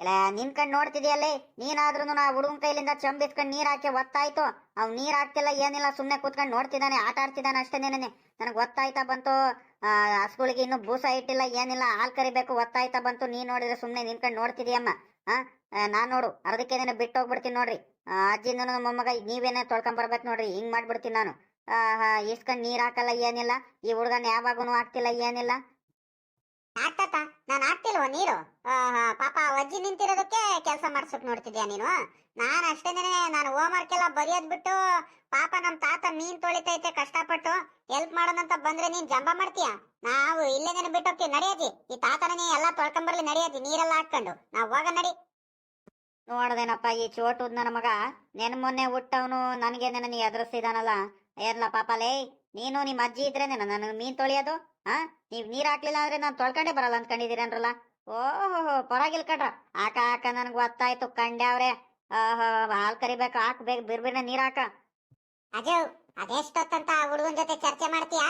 ಇಲ್ಲ ನಿನ್ಕಂಡ್ ನೋಡ್ತಿದ್ಯಲ್ಲೇ? ನೀನಾದ್ರೂ ನಾ ಹುಡುಗನ್ ಕೈಲಿಂದ ಚಂಬಿಸ್ಕೊಂಡ್ ನೀರ್ ಹಾಕಿ ಒತ್ತಾಯ್ತು ಅವ್ ನೀರ್ ಹಾಕ್ತಿಲ್ಲ, ಏನಿಲ್ಲ, ಸುಮ್ನೆ ಕೂತ್ಕೊಂಡ್ ನೋಡ್ತಿದ್ದಾನೆ ಆಟ ಆಡ್ತಿದ್ದಾನೆ ಅಷ್ಟೇ ನೆನೆ ನನಗೆ ಒತ್ತಾಯ್ತಾ ಬಂತು. ಹಸುಗಳಿಗೆ ಇನ್ನು ಬೂಸ ಇಟ್ಟಿಲ್ಲ, ಏನಿಲ್ಲ, ಹಾಲ್ ಕರಿಬೇಕು ಒತ್ತಾಯ್ತಾ ಬಂತು. ನೀನ್ ನೋಡಿದ್ರೆ ಸುಮ್ನೆ ನಿನ್ಕಂಡ್ ನೋಡ್ತಿದ್ಯಮ್ಮ. ಆ ನಾನ್ ನೋಡು ಅದಕ್ಕೆ ದಿನ ಬಿಟ್ಟು ಹೋಗ್ಬಿಡ್ತೀನಿ ನೋಡ್ರಿ ನಮ್ಮ ಮೊಮ್ಮಗ, ನೀವೇನೇ ತೊಳ್ಕೊಂಡ್ ಬರ್ಬೇಕು ನೋಡ್ರಿ, ಹಿಂಗ್ ಮಾಡ್ಬಿಡ್ತೀನಿ ನಾನು. ಇಸ್ಕೊಂಡ್ ನೀರ್ ಹಾಕಲ್ಲ, ಏನಿಲ್ಲ. ಈ ಹುಡುಗನ ಯಾವಾಗೂ ಹಾಕ್ತಿಲ್ಲ, ಏನಿಲ್ಲ. ಆಗ್ತತ ನಾನು ಆಗ್ತಿಲ್ವ ನೀರು? ಪಾಪ ಅಜ್ಜಿ ನಿಂತಿರೋದಕ್ಕೆ ಕೆಲಸ ಮಾಡ್ಸಕ್ ನೋಡ್ತಿದ್ಯಾ ನೀನು? ನಾನು ಅಷ್ಟೇನೆ ನಾನು ಹೋಮ್ವರ್ಕ್ ಎಲ್ಲ ಬರೆಯೋದ್ ಬಿಟ್ಟು ಪಾಪ ನಮ್ ತಾತ ಮೀನ್ ತೊಳಿತೈತೆ, ಕಷ್ಟಪಟ್ಟು ಹೆಲ್ಪ್ ಮಾಡೋಣಂತ ಬಂದ್ರೆ ನೀನ್ ಜಂಬ ಮಾಡ್ತೀಯ? ನಾವು ಇಲ್ಲೇನೆ ಬಿಟ್ಟು ಬಿಟ್ಟೋಗ್ತೀವಿ ನಡಿಯಜ್ಜಿ ಈ ತಾತನೇ ಎಲ್ಲ ತೊಳ್ಕೊಂಬರ್ಲಿ ನಡೆಯದಿ ನೀರೆಲ್ಲ ಹಾಕೊಂಡು ನಾವು ಹೋಗ ನಡಿ. ನೋಡ್ದೇನಪ್ಪ ಈ ಚೋಟುದ್ ನನ್ನ ಮಗ. ನೆನ್ ಮೊನ್ನೆ ಹುಟ್ಟವನು, ನನಗೆ ನನಗೆ ಎದುರಿಸಿದಾನಲ್ಲ ಏರ್ಲ ಪಾಪಲೇ ನೀನು ನಿಮ್ಮ ಅಜ್ಜಿ ಇದ್ರೇನೆ ನಾನು ಮೀನ್ ತೊಳಿಯೋದು? ಹಾ ನೀವ್ ನೀರ್ ಹಾಕ್ಲಿಲ್ಲ ಅಂದ್ರೆ ನಾನು ತೊಳ್ಕೊಂಡೇ ಬರಲ್ಲ ಅನ್ಕೊಂಡಿದ್ದೀರೇನ್ರಲ್ಲ ಓಹೋ ಪರವಾಗಿಲ್ ಕಟ್ರ ಆಕ ಆಕ ನನಗೆ ಗೊತ್ತಾಯ್ತು ಕಂಡ್ಯಾವ್ರೆ ಆಹೋ ಹಾಲ್ ಕರಿಬೇಕು, ಹಾಕ್ಬೇಕು ಬಿರ್ಬಿರ್ನೆ ನೀರ್ ಹಾಕ. ಅಜು, ಅದೆಷ್ಟೊತ್ತಂತ ಹುಡುಗನ್ ಜೊತೆ ಚರ್ಚೆ ಮಾಡ್ತೀಯಾ?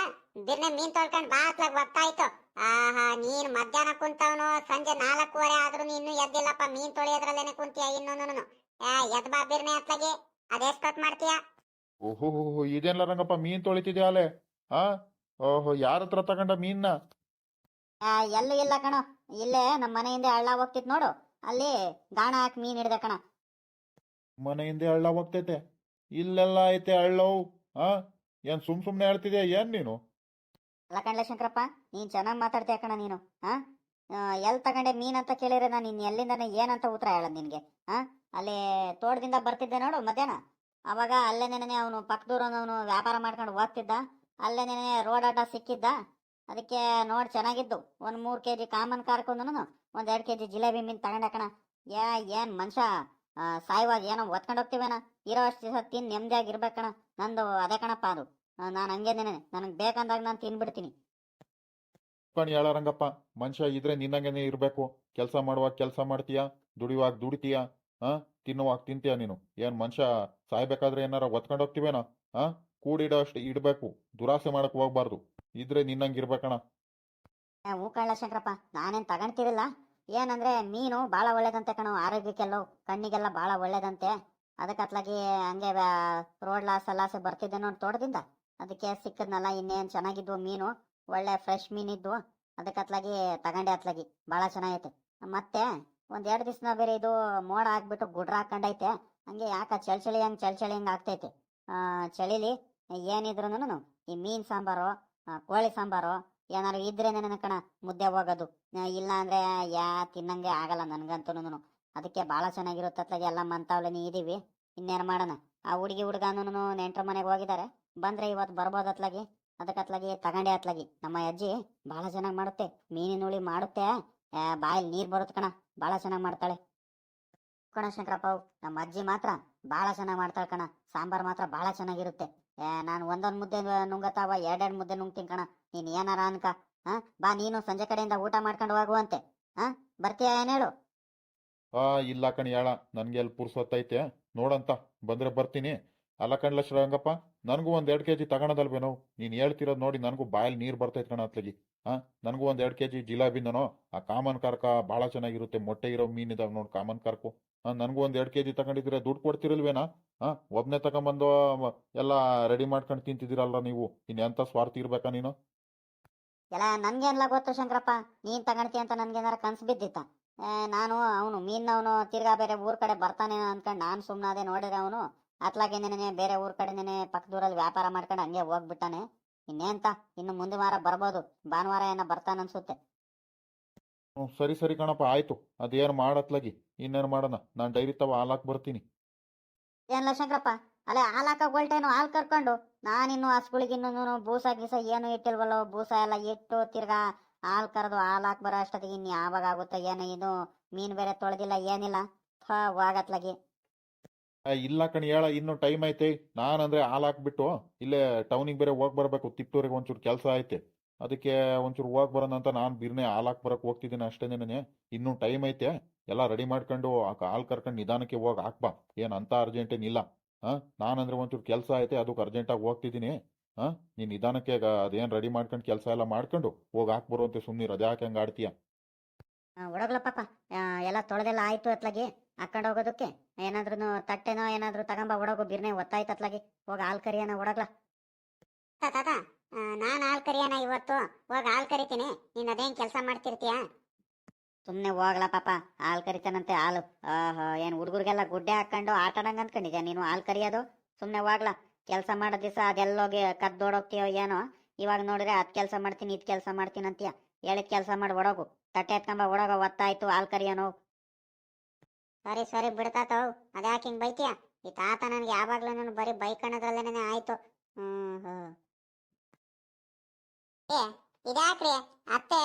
ಬಿರ್ನೆ ಮೀನ್ ತೊಳ್ಕೊಂಡ್ ಬಾ ಅತ್ಲಾಗ್ ಗೊತ್ತಾಯ್ತು. ಆಹಾ, ನೀನ್ ಮಧ್ಯಾಹ್ನ ಕುಂತವನು, ಸಂಜೆ ನಾಲ್ಕೂವರೆ ಆದ್ರೂ ನೀನು ಎದ್ದಿಲ್ಲಪ್ಪ, ಮೀನ್ ತೊಳೆಯೋದ್ರಲ್ಲೇನೆ ಕುಂತೀಯ ಇನ್ನೂ ಎದ್ ಬಾ ಬಿರ್ನೆ ಅತ್ಲಾಗೆ. ಅದೆಷ್ಟೊತ್ ಮಾಡ್ತೀಯಾ? ಓಹೋ ಇದೇನ್ಲ ರಂಗಪ್ಪ ಮೀನ್ ತೊಳಿತಿದ್ಯಾ ಅಲೆ? ಆ? ಓಹೋ ಯಾರ ಹತ್ರ ತಗೊಂಡ ಮೀನ್ನ ಆ, ಎಲ್ಲೂ ಇಲ್ಲ ಕಣೋ. ಇಲ್ಲೇ ನಮ್ಮ ಮನೆಯಿಂದ ಹಳ್ಳ ಹೋಗ್ತಿತ್ ನೋಡು. ಅಲ್ಲಿ ಗಾಣ ಹಾಕಿ ಮೀನ್ ಹಿಡ್ದೆ ಕಣ. ಮನೆ ಹಿಂದೆ ಹಳ್ಳ ಹೋಗ್ತೈತೆ. ಇಲ್ಲೆಲ್ಲ ಐತೆ ಹಳ್ಳವು ಆ? ಏನ್ ಸುಮ್ ಸುಮ್ನೆ ಹೇಳ್ತಿದ್ಯಾ ಏನ್ ನೀನು? ಅಲ್ಲ ಕಣ್ಲೆ ಶಂಕರಪ್ಪ ನೀನ್ ಚೆನ್ನಾಗಿ ಮಾತಾಡ್ತೀಯ ಕಣ ನೀನು ಹಾ ಎಲ್ಲಿ ತಗೊಂಡೆ ಮೀನ್ ಅಂತ ಕೇಳಿದ್ರೆ ನಾನು ಇನ್ ಎಲ್ಲಿಂದ ಏನಂತ ಉತ್ತರ ಹೇಳ ನಿನ್ಗೆ ಹಾ ಅಲ್ಲಿ ತೋಟದಿಂದ ಬರ್ತಿದ್ದೆ ನೋಡು ಮಧ್ಯಾಹ್ನ. ಅವಾಗ ಅಲ್ಲೇ ನೆನೆ ಅವನು ವ್ಯಾಪಾರ ಮಾಡ್ಕೊಂಡು ಹೋಗ್ತಿದ್ದ ಅಲ್ಲೇ ನೆನೆ ರೋಡ್ ಆಟ ಸಿಕ್ಕಿದ್ದ. ಅದಕ್ಕೆ ನೋಡಿ ಚೆನ್ನಾಗಿದ್ದು. ಒಂದು ಮೂರು ಕೆ ಜಿ ಕಾಮನ್ ಕಾರ್ಕೊಂಡನು ಒಂದ್ ಕೆ ಜಿ ಜಿಲೇಬಿ ಮೀನ್ ತಗೊಂಡೆ ಕಣ ಯಾ ಏನ್ ಮನುಷ್ಯ ಸಾಯುವಾಗ ಏನೋ ಒತ್ಕೊಂಡು ಹೋಗ್ತೀವೇನ? ಇರೋ ಅಷ್ಟು ದಿವಸ ತಿನ್ ನೆಮ್ಮದಿಯಾಗಿ ಇರ್ಬೇಕಣ ನಂದು ಅದೇ ಕಣಪ್ಪ ಅದು. ನಾನು ನೆನೆ ನನಗೆ ಬೇಕಂದಾಗ ನಾನು ತಿನ್ಬಿಡ್ತೀನಿ. ಕಣ್ ಹೇಳ ರಂಗಪ್ಪ ಮನುಷ್ಯ ಇದ್ರೆ ನಿನ್ನಂಗೆನೆ ಇರ್ಬೇಕು. ಕೆಲಸ ಮಾಡುವಾಗ ಕೆಲಸ ಮಾಡ್ತೀಯಾ? ದುಡಿಯುವಾಗ ದುಡಿತೀಯಾ? ಹ ತಿನ್ನುವಾಗ ತಿಂತೀಯ ನೀನು? ಏನ್ ಮನುಷ್ಯ ಸಾಯ್ಬೇಕಾದ್ರೆ ಏನಾರ ಒತ್ಕೊಂಡು ಹೋಗ್ತೀವೇನೋ ಆ? ಕೂಡಿಡೋ ಅಷ್ಟು ಇಡ್ಬೇಕು. ದುರಾಸೆ ಮಾಡಕ್ ಹೋಗ್ಬಾರ್ದು. ಇದ್ರೆ ನಿನ್ನಂಗೆ ಇರ್ಬೇಕಣ ಏ, ಹೂ ಶಂಕರಪ್ಪ ನಾನೇನ್ ತಗೊಂತಿರಲಿಲ್ಲ ಏನಂದ್ರೆ ಮೀನು ಭಾಳ ಒಳ್ಳೇದಂತೆ ಕಣೋ ಆರೋಗ್ಯಕ್ಕೆಲ್ಲ ಕಣ್ಣಿಗೆಲ್ಲ ಭಾಳ ಒಳ್ಳೇದಂತೆ. ಅದಕ್ಕೆ ಅತ್ಲಾಗಿ ಹಂಗೆ ರೋಡ್ ಲಾಸ್ ಲಾಸೆ ಬರ್ತಿದ್ದೆ ನೋಡಿ ತೋಟದಿಂದ. ಅದಕ್ಕೆ ಸಿಕ್ಕದ್ನಲ್ಲ ಇನ್ನೇನ್ ಚೆನ್ನಾಗಿದ್ವು ಮೀನು ಒಳ್ಳೆ ಫ್ರೆಶ್ ಮೀನಿದ್ವು. ಅದಕ್ಕೆ ಅತ್ಲಾಗಿ ತಗೊಂಡೆ ಅತ್ಲಾಗಿ ಭಾಳ ಚೆನ್ನಾಗೈತೆ. ಮತ್ತೆ ಒಂದ್ ಎರಡು ದಿವ್ಸ ಬೇರೆ ಇದು ಮೋಡ ಹಾಕ್ಬಿಟ್ಟು ಗುಡ್ರ ಹಾಕೊಂಡೈತೆ. ಹಂಗೆ ಯಾಕ ಚಳಿ ಚಳಿ ಹಂಗ್ ಚಳಿ ಚಳಿ ಹಂಗ್ ಆಗ್ತೈತೆ? ಆ, ಚಳಿಲಿ ಏನಿದ್ರು ಈ ಮೀನ್ ಸಾಂಬಾರು ಕೋಳಿ ಸಾಂಬಾರು ಏನಾರು ಇದ್ರೆ ನನ್ನ ಕಣ ಮುದ್ದೆ ಹೋಗೋದು. ಇಲ್ಲ ಅಂದ್ರೆ ಯಾ, ತಿನ್ನಂಗೆ ಆಗಲ್ಲ ನನ್ಗಂತೂ ಅದಕ್ಕೆ ಭಾಳ ಚೆನ್ನಾಗಿರುತ್ತೆ ಎಲ್ಲ ಮಂತಾವ್ಲೇನೆ ಇದೀವಿ. ಇನ್ನೇನು ಮಾಡೋಣ? ಆ ಹುಡುಗಿ ಹುಡುಗನೂ ನೆಂಟ್ರ ಮನೆಗೆ ಹೋಗಿದ್ದಾರೆ ಬಂದ್ರೆ ಇವತ್ತು ಬರ್ಬೋದು ಅತ್ಲಾಗಿ. ಅದಕ್ಕೆ ಅತ್ಲಾಗಿ ತಗೊಂಡೆ ಅತ್ಲಾಗಿ. ನಮ್ಮ ಅಜ್ಜಿ ಭಾಳ ಚೆನ್ನಾಗಿ ಮಾಡುತ್ತೆ. ಮೀನಿನ ಹುಳಿ ಮಾಡುತ್ತೆ. ಬಾಯಲ್ಲಿ ನೀರು ಬರುತ್ತೆ ಕಣ. ಭಾಳ ಚೆನ್ನಾಗಿ ಮಾಡ್ತಾಳೆ. ಕಣ ಶಂಕರಪ್ಪ ನಮ್ಮ ಅಜ್ಜಿ ಮಾತ್ರ ಬಹಳ ಚೆನ್ನಾಗಿ ಮಾಡ್ತಾಳ ಕಣ. ಸಾಂಬಾರ್ ಮಾತ್ರ ಬಹಳ ಚೆನ್ನಾಗಿರುತ್ತೆ. ನಾನು ಒಂದೊಂದು ಮುದ್ದೆ ನುಂಗತಾವ, ಎರಡೆರಡು ಮುದ್ದೆ ನುಂಗ್ತೀನಿ ಕಣ. ನೀನ್ ಏನಾರ ಅನ್ಕ, ಹಾ? ಬಾ, ನೀನು ಸಂಜೆ ಕಡೆಯಿಂದ ಊಟ ಮಾಡ್ಕೊಂಡು ಹೋಗುವಂತೆ ಹಾ? ಬರ್ತೀಯ ಏನ್ ಹೇಳು? ಆ, ಇಲ್ಲ ಕಣ್ ಹೇಳ ನನ್ಗೆ ಅಲ್ಲಿ ಪುರ್ಸೊತ್ತೈತೆ. ನೋಡಂತ, ಬಂದ್ರೆ ಬರ್ತೀನಿ. ಅಲ್ಲ ಕಣ್ಲ ಶ್ರಂಗಪ್ಪ ನನಗೂ ಒಂದ್ ಎರಡ್ ಕೆಜಿ ತಗೊಳದಲ್ವೇನೋ ನೀನ್ ಹೇಳ್ತಿರೋದ್ ನೋಡಿ ನನಗೂ ಬಾಯಲ್ಲಿ ನೀರ್ ಬರ್ತೈತೆ ಕಣ ಅತ್ಲಗಿ. ಹಾ? ನನಗೂ ಒಂದ್ ಎರಡ್ ಕೆಜಿ ಜಿಲಾಬಿನೋ ಆ ಕಾಮನ್ ಕಾರ್ಕ ಬಹಳ ಚೆನ್ನಾಗಿರುತ್ತೆ. ಮೊಟ್ಟೆ ಇರೋ ಮೀನ್ ಇದಾವ್ ನೋಡ್ ಕಾಮನ್ ಕಾರ್ಕು. ನನಗೂ ಒಂದು ಎರಡು ಕೆ ಕೆಜಿ ತಗೊಂಡಿದ್ರೆ ದುಡ್ಡು ಕೊಡ್ತಿರಲ್ವೇನಾ? ಹಾ ಒಬ್ನೇ ತಗೊಂಬಂದು ಎಲ್ಲ ರೆಡಿ ಮಾಡ್ಕೊಂಡು ತಿಂತಿದ್ದೀರಲ್ಲ ನೀವು? ಇನ್ನೆಂಥ ಸ್ವಾರ್ಥ ಇರ್ಬೇಕಾ ನೀನು? ಎಲ್ಲ ನನ್ಗೇನ್ಲ ಗೊತ್ತು ಶಂಕರಪ್ಪ? ನೀನ್ ತಗೊಂಡ್ತಿ ಅಂತ ನನ್ಗೇನಾರ ಕನ್ಸು ಬಿದ್ದಿತ್ತ? ನಾನು ಅವನು ಮೀನವನು ತಿರ್ಗಾ ಬೇರೆ ಊರ್ ಕಡೆ ಬರ್ತಾನೆ ಅನ್ಕೊಂಡ್ ನಾನು ಸುಮ್ಮನಾದೆ ನೋಡಿದ್ರೆ ಅವನು. ಅತ್ಲಾಗೆ ನೆನೆ ಬೇರೆ ಊರ್ ಕಡೆ ನೆನೆ ಪಕ್ಕದೂರಲ್ಲಿ ವ್ಯಾಪಾರ ಮಾಡ್ಕೊಂಡು ಹಂಗೆ ಹೋಗ್ಬಿಟ್ಟಾನೆ. ಇನ್ನೇಂತ? ಇನ್ನು ಮುಂದೆ ವಾರ ಬರ್ಬೋದು. ಭಾನುವಾರ ಏನೋ ಬರ್ತಾನೆ ಅನ್ಸುತ್ತೆ ಸರಿ ಸರಿ ಕಣಪ್ಪ ಆಯ್ತು. ಅದೇನು ಮಾಡತ್ಲಾಗಿ? ಇನ್ನೇನು ಮಾಡೋಣ? ನಾನು ಡೈರಿ ತವ ಹಾಲಾಕ್ ಬರ್ತೀನಿ. ಏನ್ಲ ಶಂಕರಪ್ಪ ಅಲ್ಲೇ ಹಾಲು ಹಾಕ ಹೊಲ್ಟೇನು ಹಾಲು ಕರ್ಕೊಂಡು? ನಾನಿನ್ನು ಹಸುಗಳಿಗೆ ಇನ್ನೊಂದು ಬೂಸ ಗೀಸ ಏನು ಇಟ್ಟಿಲ್ವಲ್ಲೋ ಬೂಸ ಎಲ್ಲ ಇಟ್ಟು ತಿರ್ಗಾ ಹಾಲು ಕರೆದು ಹಾಲು ಹಾಕ್ ಬರೋ ಅಷ್ಟೊತ್ತಿಗೆ ಇನ್ನು ಯಾವಾಗ ಆಗುತ್ತೆ ಏನು ಇದು ಮೀನು ಬೇರೆ ತೊಳೆದಿಲ್ಲ ಏನಿಲ್ಲ. ಥಾ ಹೋಗತ್ಲಾಗಿ ಇಲ್ಲ ಕಣಿ ಹೇಳ ಇನ್ನು ಟೈಮ್ ಐತೆ. ನಾನಂದ್ರೆ ಹಾಲು ಹಾಕ್ಬಿಟ್ಟು ಇಲ್ಲೇ ಟೌನಿಗೆ ಬೇರೆ ಹೋಗಿ ಬರಬೇಕು ತಿಪ್ಟೂರಿಗೆ ಒಂಚೂರು ಕೆಲಸ ಐತೆ. ಅದಕ್ಕೆ ಒಂಚೂರು ಹೋಗಿ ಬರೋಣ ಅಂತ ನಾನು ಬಿರ್ನೆ ಹಾಲು ಹಾಕಿ ಬರಕ್ ಹೋಗ್ತಿದ್ದೀನಿ ಅಷ್ಟೇನೇನೆ ಇನ್ನೂ ಟೈಮ್ ಐತೆ. ಎಲ್ಲ ರೆಡಿ ಮಾಡ್ಕೊಂಡು ಆ ಕಾಲ್ ಕರ್ಕೊಂಡು ನಿಧಾನಕ್ಕೆ ಹೋಗಿ ಹಾಕ್ಬಾ ಏನು ಅಂತ ಅರ್ಜೆಂಟ್ ಏನಿಲ್ಲ ಹಾ? ನಾನಂದ್ರೆ ಒಂಚೂರು ಕೆಲಸ ಐತೆ ಅದಕ್ಕೆ ಅರ್ಜೆಂಟಾಗಿ ಹೋಗ್ತಿದ್ದೀನಿ. ಹಾಂ? ನೀನು ನಿಧಾನಕ್ಕೆ ಅದೇನು ರೆಡಿ ಮಾಡ್ಕೊಂಡು ಕೆಲಸ ಎಲ್ಲ ಮಾಡ್ಕೊಂಡು ಹೋಗಿ ಹಾಕ್ಬರು ಅಂತ ಸುಮ್ಮನೆ ರಜಾ ಹಾಕಂಗೆ ಆಡ್ತೀಯ? ಒಡಗಲ ಪಾಪ ಎಲ್ಲ ತೊಳೆದೆಲ್ಲ ಆಯ್ತು ಅತ್ಲಾಗಿ. ಹಾಕೊಂಡು ಹೋಗೋದಕ್ಕೆ. ಏನಾದ್ರೂ ತಟ್ಟೆನೋ ಏನಾದ್ರೂ ತಗೊಂಬ ಒಡಗು ಬಿರ್ನೆ ಒತ್ತಾಯ್ತು ಅತ್ಲಾಗಿ. ಹೋಗ ಹಾಲು ಕರಿಯನ ಒಡಗ್ಲ ತಾತ ನಾನು ಹಾಲು ಕರಿಯನ ಇವತ್ತು. ಹೋಗ ಹಾಲ್ ಕರಿತೀನಿ. ನೀನು ಅದೇನ್ ಕೆಲಸ ಮಾಡ್ತಿರ್ತೀಯ? ಸುಮ್ನೆ ಹೋಗ್ಲಾ ಪಾಪ, ಹಾಲು ಕರಿತಾನಂತೆ ಹಾಲು. ಏನು ಹುಡುಗರಿಗೆಲ್ಲ ಗುಡ್ಡೆ ಹಾಕೊಂಡು ಆಟ ಆಡಂಗ್ ಅಂದ್ಕೊಂಡಿದ್ಯಾ ನೀನು? ಹಾಲ್ ಕರಿಯೋದು? ಸುಮ್ಮನೆ ಹೋಗ್ಲಾ. ಕೆಲಸ ಮಾಡೋ ದಿವಸ ಅದೆಲ್ಲೋಗಿ ಕದ್ದೋಡೋಗ್ತೀಯೋ ಏನೋ? ಇವಾಗ ನೋಡಿದ್ರೆ ಅದು ಕೆಲಸ ಮಾಡ್ತೀನಿ, ಇದು ಕೆಲಸ ಮಾಡ್ತೀನಿ ಅಂತೀಯ. ಹೇಳಿದ ಕೆಲಸ ಮಾಡಿ ಒಡೋಗು ತಟ್ಟೆ ಎತ್ಕೊಂಬ ಒಡಗ ಒತ್ತಾಯ್ತು ಹಾಲು ಕರಿಯೋನು ಸರಿ ಸರಿ ಬಿಡ್ತಾತವ್ ಅದ್ಯಾಕೆ ಹಿಂಗ್ ಬೈತೀಯ? ಈ ತಾತ ನನ್ಗೆ ಯಾವಾಗ್ಲೂ ನಾನು ಬರೀ ಬೈಕಣದ್ರಲ್ಲೇನೆ ಆಯ್ತು. ಹ್ಞೂ ಹ್ಮ್. ಏ ಇದ್ಯಾಕ್ರಿ? ಅತ್ತೆ